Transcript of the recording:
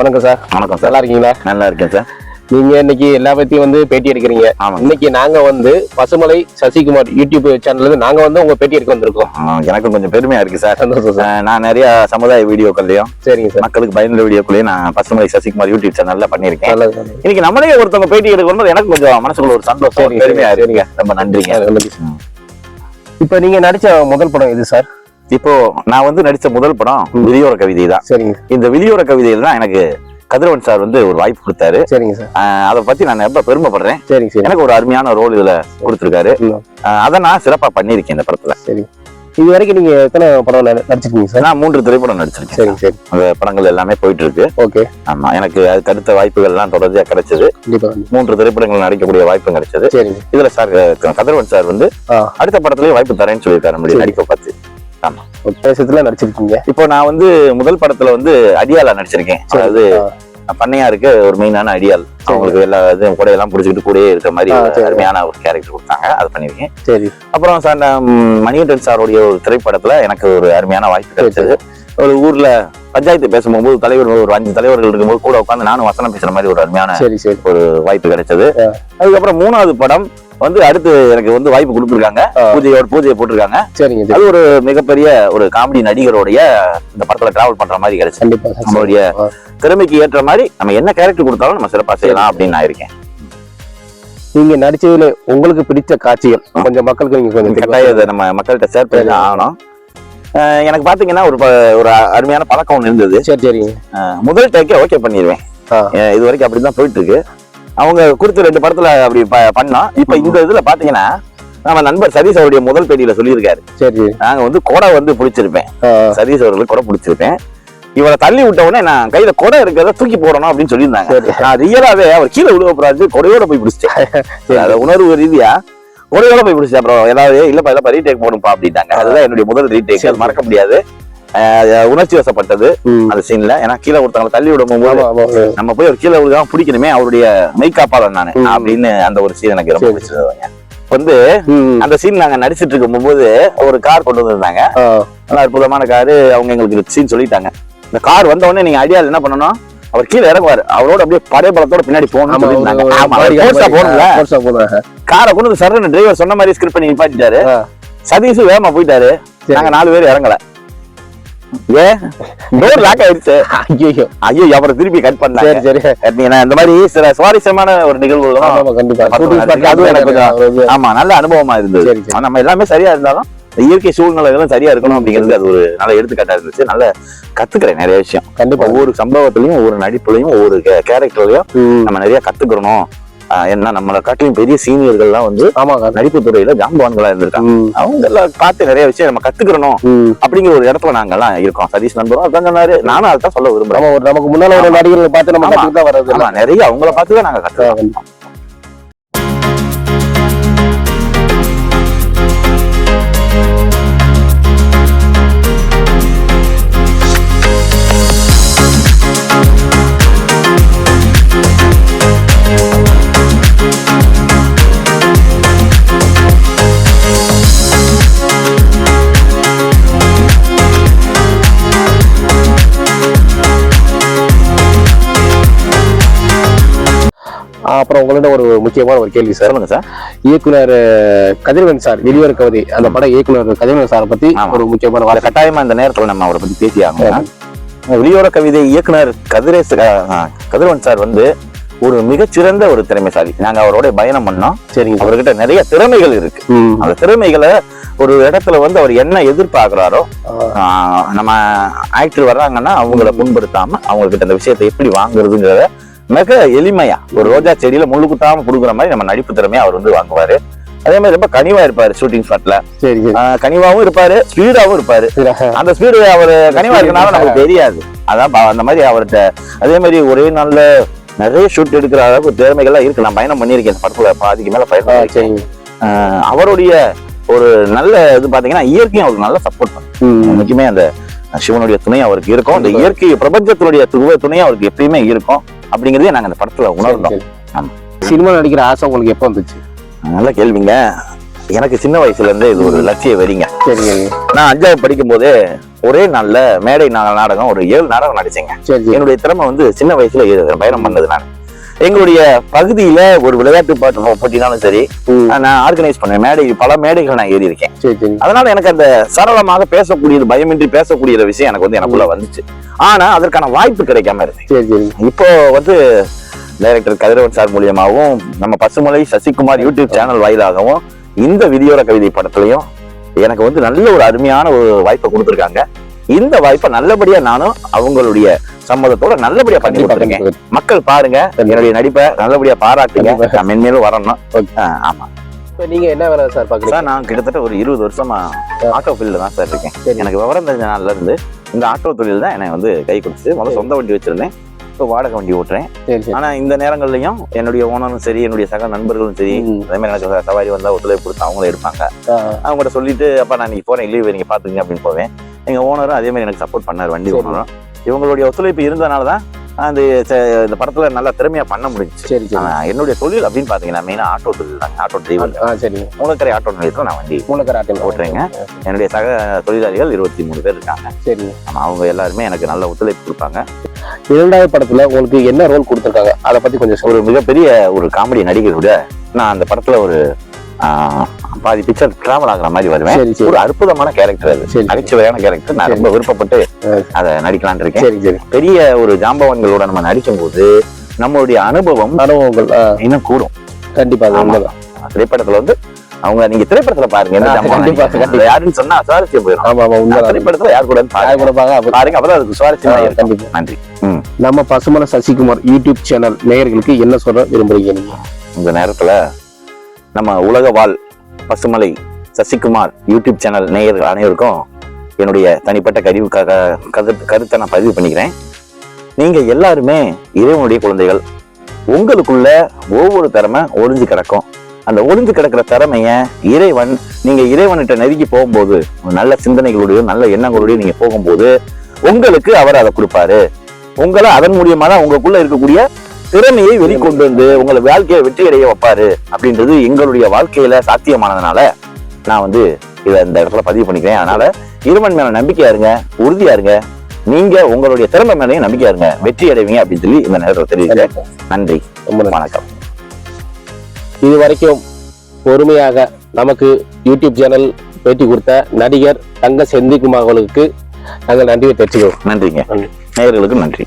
வணக்கம் சார். வணக்கம் சார். நல்லா இருக்கீங்களா நல்லா இருக்கேன் சார். நீங்க இன்னைக்கு எல்லா பத்தியும் வந்து பேட்டி எடுக்கிறீங்க. இன்னைக்கு நாங்க வந்து பசுமலை சசிகுமார் யூடியூப் சேனல்ல நாங்க வந்து உங்க பேட்டி எடுக்க வந்திருக்கோம். ஆ, எனக்கும் கொஞ்சம் பெருமையா இருக்கு சார். சந்தோஷம் சார். நான் நிறைய சமுதாய வீடியோக்கள்லயும் சரிங்க சார். மக்களுக்கு பயனுள்ள வீடியோக்களையும் நான் பசுமலை சசிகுமார் யூடியூப் சேனல்ல நல்லது. இன்னைக்கு நம்மளே ஒருத்தவங்க பேட்டி எடுக்கணும் எனக்கு கொஞ்சம் மனசுக்குள்ள ஒரு சந்தோஷம் பெருமையா. இருக்குங்க ரொம்ப நன்றிங்க. இப்ப நீங்க நடிச்ச முதல் படம் இது சார்? இப்போ நான் வந்து நடிச்ச முதல் படம் விதியோர கவிதை தான் சரிங்க. இந்த விதியோர கவிதையில தான் எனக்கு கதிரவன் சார் வந்து ஒரு வாய்ப்பு கொடுத்தாரு. சரிங்க சார். அதை பத்தி நான் ரொம்ப பெருமைப்படுறேன். சரிங்க சரி. எனக்கு ஒரு அருமையான ரோல் இதுல கொடுத்திருக்காரு. அதை நான் சிறப்பா பண்ணியிருக்கேன் இந்த படத்துல. சரி. இது வரைக்கும் நீங்க எத்தனை படம் நடி- நடிச்சிருக்கீங்க சார்? நான் மூன்று திரைப்படம் நடிச்சிருக்கேன். சரிங்க சரி. அந்த படங்கள் எல்லாமே போயிட்டு இருக்கு ஓகே. ஆமா எனக்கு அதுக்கு அடுத்த வாய்ப்புகள் எல்லாம் தொடர்ச்சியா கிடைச்சது. மூன்று திரைப்படங்கள் நடிக்கக்கூடிய வாய்ப்பும் கிடைச்சது. இதுல சார் கதிரவன் சார் வந்து அடுத்த படத்துலயும் வாய்ப்பு தரேன்னு சொல்லியிருக்காரு நம்மளுடைய சரி. நடிப்பை பார்த்து. ஆமா. தேசத்துல நடிச்சிருக்கீங்க. இப்போ நான் வந்து முதல் படத்துல வந்து அடியாலா நடிச்சிருக்கேன். சரி. அதாவது பண்ணையாருக்கு ஒரு மெயினான அடியால் அவங்களுக்கு எல்லா இதுவும் கூடையெல்லாம் பிடிச்சிக்கிட்டு கூடயே இருக்கிற மாதிரி. அருமையான ஒரு கேரக்டர் கொடுத்தாங்க. அது பண்ணிருக்கேன் சரி. அப்புறம் சார் மணிகண்டன் சாருடைய ஒரு திரைப்படத்துல எனக்கு ஒரு அருமையான வாய்ப்பு கிடைச்சது. ஒரு ஊர்ல பஞ்சாயத்து பேசும்போது தலைவர் ஒரு அஞ்சு தலைவர்கள் இருக்கும்போது கூட உட்காந்து நானும் வசனம் பேசுற மாதிரி ஒரு அருமையான ஒரு வாய்ப்பு கிடைச்சது. அதுக்கப்புறம் மூணாவது படம் வந்து அடுத்து எனக்கு வந்து வாய்ப்பு கொடுத்துருக்காங்க. பூஜையோட பூஜையை போட்டிருக்காங்க. சரிங்க சரி அது ஒரு மிகப்பெரிய ஒரு காமெடி நடிகருடைய இந்த படத்துல டிராவல் பண்ற மாதிரி சார். நம்மளுடைய. திறமைக்கு ஏற்ற மாதிரி நம்ம என்ன கேரக்டர் கொடுத்தாலும் நம்ம சிறப்பா செய்யலாம் அப்படின்னு நான் இருக்கேன். நீங்க நடிச்சதுல உங்களுக்கு பிடிச்ச காட்சிகள் கொஞ்சம் மக்களுக்கு நீங்க கொஞ்சம் கட்டாயம் நம்ம மக்கள்கிட்ட ஷேர் பண்ணி ஆகணும். எனக்கு பாத்தீங்கன்னா ஒரு ஒரு அருமையான பழக்கம் ஒன்று இருந்தது. சரி சரிங்க. அஹ் முதல் டேக்கே ஓகே பண்ணிடுவேன் இது வரைக்கும் அப்படிதான் போயிட்டு இருக்கு. அவங்க கொடுத்த ரெண்டு படத்துல அப்படி பண்ணோம் இப்ப இந்த இதுல பாத்தீங்கன்னா நம்ம நண்பர் சதீஷ் அவருடைய முதல் பேட்டியில சொல்லியிருக்காரு. சரி. நாங்க வந்து கொடை வந்து பிடிச்சிருப்பேன். சதீஷ் அவர்களுக்கு கொடை பிடிச்சிருப்பேன். இவரை தள்ளி விட்ட உடனே நான் கையில கொடை இருக்கிறத தூக்கி போடணும் அப்படின்னு சொல்லியிருந்தாங்க. நான் ரியலாவே அவர் கீழே விழுவ போறாரு கொடையோட போய் பிடிச்சிட்டேன். அது உணர்வு ரீதியா கொடையோட போய் பிடிச்சேன் அப்புறம் ஏதாவது இல்லப்பா இல்லப்பா ரீடேக் போகணும்ப்பா அப்படின்ட்டாங்க அதுதான் என்னுடைய முதல் ரீடேக் அது மறக்க முடியாது. உணர்ச்சி வசப்பட்டது. அந்த சீன்ல ஏன்னா கீழே ஒருத்தவங்களை தள்ளி விடும் போது. நம்ம போய் ஒரு கீழே விழுகாம பிடிக்கணுமே அவருடைய மெய்காப்பாளன் நானு. அப்படின்னு அந்த ஒரு சீன் எனக்கு ரொம்ப சரி. பிடிச்சதுங்க வந்து அந்த சீன் நாங்க நடிச்சிட்டு இருக்கும் போது ஒரு கார் கொண்டு வந்திருந்தாங்க. நல்ல அற்புதமான காரு அவங்க எங்களுக்கு சீன் சொல்லிட்டாங்க. இந்த கார் வந்த உடனே நீங்க ஐடியா என்ன பண்ணணும்? அவர் கீழே இறங்குவாரு. அவரோட அப்படியே பின்னாடி போகணும்ல. force ஆ போகணும். காரை கொண்டு சரண டிரைவர் சொன்ன மாதிரி ஸ்கிரிப்ட் பண்ணி நிப்பாட்டிட்டாரு. சதீஷ் வேகமா போயிட்டாரு. நாங்க நாலு பேர் இறங்கல. டோர் லாக் ஆயிடுச்சு ஐயையோ. ஐயோ அப்புறம் திருப்பி கட் பண்ணாங்க சரி சரி. நீங்க இந்த மாதிரி சில சுவாரஸ்யமான ஒரு நிகழ்வுகளும் ஆமா, கண்டிப்பா. அதுவும் எனக்கு கொஞ்சம் நல்ல அனுபவமா இருந்தது. நம்ம எல்லாமே சரியா இருந்தாலும் இயற்கை சூழ்நிலைகளும் சரியா இருக்கணும் அப்படிங்கிறது அது ஒரு நல்ல எடுத்துக்காட்டா இருந்துச்சு. நல்ல கத்துக்கிறேன் நிறைய விஷயம். கண்டிப்பா. ஒவ்வொரு சம்பவத்திலையும் ஒவ்வொரு நடிப்புலையும் ஒவ்வொரு கேரக்டர்லயும் நம்ம நிறைய கத்துக்கிறோம் ஆஹ் என்ன நம்மளை காட்டிலும் பெரிய சீனியர்கள்லாம் வந்து ஆமாங்க. நடிப்பு துறையில ஜாம்பவான்களா இருந்திருக்காங்க. அவங்க எல்லாம் பார்த்து நிறைய விஷயம் நம்ம கத்துக்கிறணும் ம். அப்படிங்கிற ஒரு இடத்துல நாங்க எல்லாம் இருக்கோம். சதீஷ் நண்பரும் அதான் சொன்னாரு. நானும் அதான் சொல்ல விரும்புறேன். ஆமா நமக்கு முன்னால ஒரு நடிகர்களை பார்த்து நம்ம ஆமா. ஆமா நிறைய அவங்கள பார்த்து தான் நாங்க கத்துக்கிறோம். அப்புறம் உங்களோட ஒரு முக்கியமான ஒரு கேள்வி சார். சொல்லுங்க சார்? இயக்குனர் கதிரவன் சார் வெளியோர கவிதை. அந்த படம் இயக்குனர் கதிரவன் சாரை பத்தி. ஒரு முக்கியமான வார்த்தை. கட்டாயமா இந்த நேரத்துல நம்ம அவரை பத்தி பேசி ஆகணும் வெளியோர கவிதை இயக்குனர் கதிரேச அஹ், கதிரவன் சார் வந்து ஒரு மிகச்சிறந்த ஒரு திறமைசாலி. நாங்க அவரோட பயணம் பண்ணோம். சார். அவர்கிட்ட நிறைய திறமைகள் இருக்கு. அந்த திறமைகளை ஒரு இடத்துல வந்து அவர் என்ன எதிர்பார்க்கிறாரோ நம்ம ஆக்டர் வர்றாங்கன்னா அவங்கள புண்படுத்தாம அவங்க கிட்ட அந்த விஷயத்தை எப்படி வாங்குறதுங்கிறத மிக எளிமையா ஒரு ரோஜா செடியில முள்ளு குத்தாம புடுங்குற மாதிரி நம்ம நடிப்பு திறமையா அவர் வந்து வாங்குவாரு. அதே மாதிரி ரொம்ப கனிவா இருப்பாரு ஷூட்டிங் ஸ்பாட்ல கனிவாவும் இருப்பாரு ஸ்பீடாவும் இருப்பாரு. அந்த ஸ்பீடு அவர் கனிவா இருக்கனால நமக்கு தெரியாது. அதான் அந்த மாதிரி அவர்கிட்ட அதே மாதிரி ஒரே நாள்ல நிறைய ஷூட் எடுக்கிற அளவுக்கு திறமைகள்லாம் இருக்கு. நான் பயணம் பண்ணியிருக்கேன் இந்த படத்துல பாதிக்கு மேல பயணம் அவருடைய ஒரு நல்ல இது பாத்தீங்கன்னா இயற்கையும் அவருக்கு நல்ல சப்போர்ட் பண்ணும் முக்கியமே அந்த சிவனுடைய துணை அவருக்கு இருக்கும். அந்த இயற்கை பிரபஞ்சத்தினுடைய துணை துணை அவருக்கு எப்பயுமே இருக்கும். அப்படிங்கறதே நாங்க அந்த படத்துல உணர்ந்தோம். சரி, சரி. ஆமா. சினிமா நடிக்கிற ஆசை உங்களுக்கு எப்போ வந்துச்சு? நல்ல கேள்விங்க. எனக்கு சின்ன வயசுல இருந்தே இது ஒரு லட்சிய வரிங்க சரிங்க நான் அஞ்சாவது படிக்கும் போதே ஒரே நாள்ல மேடை நாடகம் ஒரு ஏழு நாடகம் நடிச்சேங்க. என்னுடைய திறமை வந்து சின்ன வயசுல பயணம் பண்ணது நான். எங்களுடைய பகுதியில ஒரு விளையாட்டு பாட்டு போட்டினாலும் சரி நான் ஆர்கனைஸ் பண்ணேன் மேடை பல மேடைகள் நான் ஏறி இருக்கேன் அதனால எனக்கு அந்த சரளமாக பேசக்கூடியது பயமின்றி பேசக்கூடிய விஷயம் எனக்கு வந்து எனக்குள்ள வந்துச்சு. ஆனா அதற்கான வாய்ப்பு கிடைக்காம சரி இப்போ வந்து டைரக்டர் கதிரவன் சார் மூலியமாகவும் நம்ம பசுமலை சசிகுமார் யூடியூப் சேனல் வாயிலாகவும் இந்த விதியோர கவிதை படத்துலயும் எனக்கு வந்து நல்ல ஒரு அருமையான ஒரு வாய்ப்பை கொடுத்துருக்காங்க. இந்த வாய்ப்பை நல்லபடியா நானும் அவங்களுடைய சம்மதத்தோட நல்லபடியா பண்ணி கண்டிப்பா. மக்கள் பாருங்க என்னுடைய நடிப்பை நல்லபடியா பாராட்டுங்க. மென்மேலும் வரணும். ஆமா. இப்ப நீங்க என்ன வேலை சார் பாக்குறீங்க சார் நான் கிட்டத்தட்ட ஒரு இருபது வருஷமா ஆட்டோ ஃபீல்டு தான் சார் இருக்கேன். எனக்கு விவரம் தெரிஞ்ச நாள்ல இருந்து இந்த ஆட்டோ தொழில் தான் என்னை வந்து கை கொடுத்துச்சு. முதல்ல சொந்த வண்டி வச்சிருந்தேன். இப்போ வாடகை வண்டி ஓட்டுறேன். ஆனா இந்த நேரங்கள்லயும் என்னுடைய ஓனரும் சரி என்னுடைய சக நண்பர்களும் சரி. அதே மாதிரி எனக்கு சவாரி வந்தா ஒத்துழைப்பு கொடுத்து அவங்களும் இருப்பாங்க அவங்கள்ட்ட சொல்லிட்டு அப்பா நான் நீங்க போறேன். லீவ் நீங்க பாத்துங்க அப்படின்னு போவேன். எங்க ஓனரும் அதே மாதிரி எனக்கு சப்போர்ட் பண்ணார் வண்டி. ஓனரும் இவங்களுடைய ஒத்துழைப்பு இருந்தனால தான் அந்த இந்த படத்துல நல்லா திறமையா பண்ண முடிஞ்சுச்சு. சரி என்னுடைய தொழில் அப்படின்னு பாத்தீங்கன்னா மெயினா ஆட்டோ தொழில் தான் ஆட்டோ டிரைவர் ஆ சரி. மூலக்கரை ஆட்டோ நிலையத்தில் நான் வண்டி மூலக்கராட்டம் ஓட்டுறீங்க. என்னுடைய சக தொழிலாளிகள் இருபத்தி மூணு பேர் இருக்காங்க. சரி. அவங்க எல்லாருமே எனக்கு நல்ல ஒத்துழைப்பு கொடுப்பாங்க. இரண்டாவது படத்துல உங்களுக்கு என்ன ரோல் கொடுத்திருக்காங்க? அதை பத்தி கொஞ்சம் ஒரு மிகப்பெரிய ஒரு காமெடி நடிகர் கூட நான் அந்த படத்துல ஒரு பாதி பிக்சர் டிராவல் ஆகுற மாதிரி வருவேன். ஒரு அற்புதமான கேரக்டர் அது. நகைச்சுவையான கேரக்டர் நான். ரொம்ப விருப்பப்பட்டு. அதை நடிக்கலாம்னு இருக்கேன். பெரிய ஒரு ஜாம்பவான்களோட நம்ம நடிக்கும் போது நம்மளுடைய அனுபவம் அனுபவங்கள் இன்னும் கூடும். கண்டிப்பா அது ஆமா. உண்மைதான். திரைப்படத்துல வந்து அவங்க நீங்க திரைப்படத்துல பாருங்க. யாருன்னு சொன்னா சுவாரஸ்யம் போயிடும். ஆமா ஆமா உண்மைதான். திரைப்படத்துல யார் கூட பாருங்க. பாருங்க அப்பதான் அதுக்கு சுவாரஸ்யமா கண்டிப்பா. நன்றி. நம்ம பசுமலை சசிகுமார் யூடியூப் சேனல் நேயர்களுக்கு என்ன சொல்ல விரும்புறீங்க நீங்க? இந்த நேரத்துல நம்ம உலக வாழ் பசுமலை சசிகுமார் யூடியூப் சேனல் நேயர்கள் அனைவருக்கும் என்னுடைய தனிப்பட்ட கருவு கருத்து கருத்தை நான் பதிவு பண்ணிக்கிறேன். நீங்கள் எல்லாருமே இறைவனுடைய குழந்தைகள். உங்களுக்குள்ள ஒவ்வொரு திறமை ஒளிஞ்சு கிடக்கும். அந்த ஒளிஞ்சு கிடக்கிற திறமைய இறைவன் நீங்கள் இறைவன்கிட்ட நெருங்கி போகும்போது நல்ல சிந்தனைகளோடையும் நல்ல எண்ணங்களோடையும் நீங்கள் போகும்போது உங்களுக்கு அவர் அதை கொடுப்பாரு. உங்களை அதன் மூலியமாக தான் உங்களுக்குள்ள இருக்கக்கூடிய திறமையை வெளிக்கொண்டு வந்து உங்களை வாழ்க்கையை வெற்றி அடைய வைப்பாரு அப்படின்றது எங்களுடைய வாழ்க்கையில சாத்தியமானதுனால நான் வந்து இதை இந்த இடத்துல பதிவு பண்ணிக்கிறேன். அதனால இறைவன் மேல நம்பிக்கையா இருங்க உறுதியா இருங்க. நீங்க உங்களுடைய திறமை மேலேயும் நம்பிக்கையா இருங்க. வெற்றி அடைவீங்க அப்படின்னு சொல்லி இந்த நேரத்தில் தெரிவிக்கிறேன். நன்றி. ரொம்ப. வணக்கம். இது வரைக்கும் பொறுமையாக நமக்கு யூடியூப் சேனல் பேட்டி கொடுத்த நடிகர் தங்க செந்தில்குமார் அவர்களுக்கு நாங்கள் நன்றியை தெரிவிக்கிறோம் நன்றிங்க. நன்றி. நேயர்களுக்கு நன்றி.